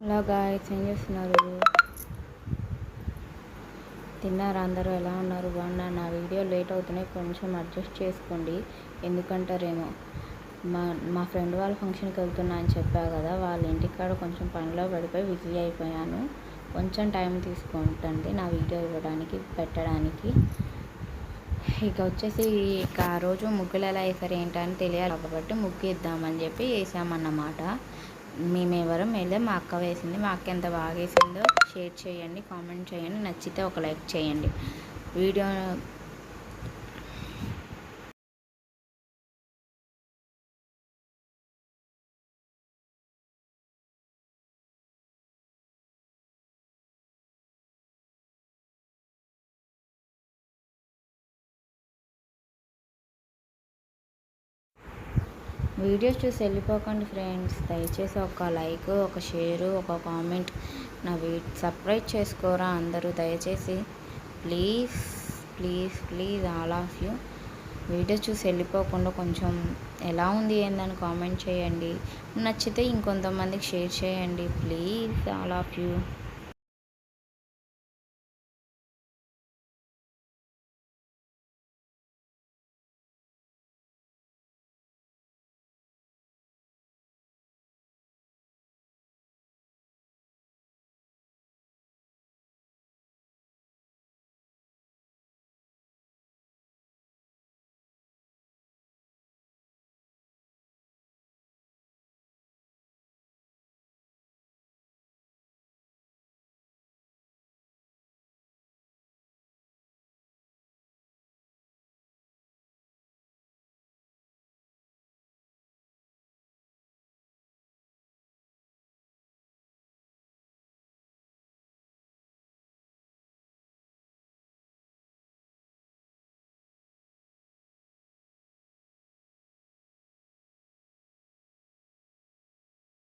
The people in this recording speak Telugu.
హలో గాయస్ ఏం చేస్తున్నారు? తిన్నారా అందరూ? ఎలా ఉన్నారు? బాగున్నా నా వీడియో లేట్ అవుతున్నాయి కొంచెం అడ్జస్ట్ చేసుకోండి. ఎందుకంటారేమో? మా మా ఫ్రెండ్ వాళ్ళ ఫంక్షన్కి వెళ్తున్నా అని చెప్పా కదా వాళ్ళ ఇంటికాడ కొంచెం పనిలో పడిపోయి బిజీ అయిపోయాను. కొంచెం టైం తీసుకుంటుంది నా వీడియో ఇవ్వడానికి పెట్టడానికి. ఇక వచ్చేసి ఇక ఆ రోజు ముగ్గులు ఎలా వేసారు ఏంటని తెలియాలి. కాబట్టి ముగ్గు ఇద్దామని చెప్పి వేసామన్నమాట. మేమెవరం వెళ్ళే. మా అక్క వేసింది. మా అక్క ఎంత బాగా వేసిందో షేర్ చేయండి కామెంట్ చేయండి నచ్చితే ఒక లైక్ చేయండి. వీడియో వీడియోస్ చూసి వెళ్ళిపోకండి ఫ్రెండ్స్. దయచేసి ఒక లైక్ ఒక షేరు ఒక కామెంట్. నా వీ సబ్స్క్రైబ్ చేసుకోరా అందరూ? దయచేసి please please please all of you. Video చూసి వెళ్ళిపోకుండా కొంచెం ఎలా ఉంది ఏందని కామెంట్ చేయండి. నచ్చితే ఇంకొంతమందికి షేర్ చేయండి. Please all of you.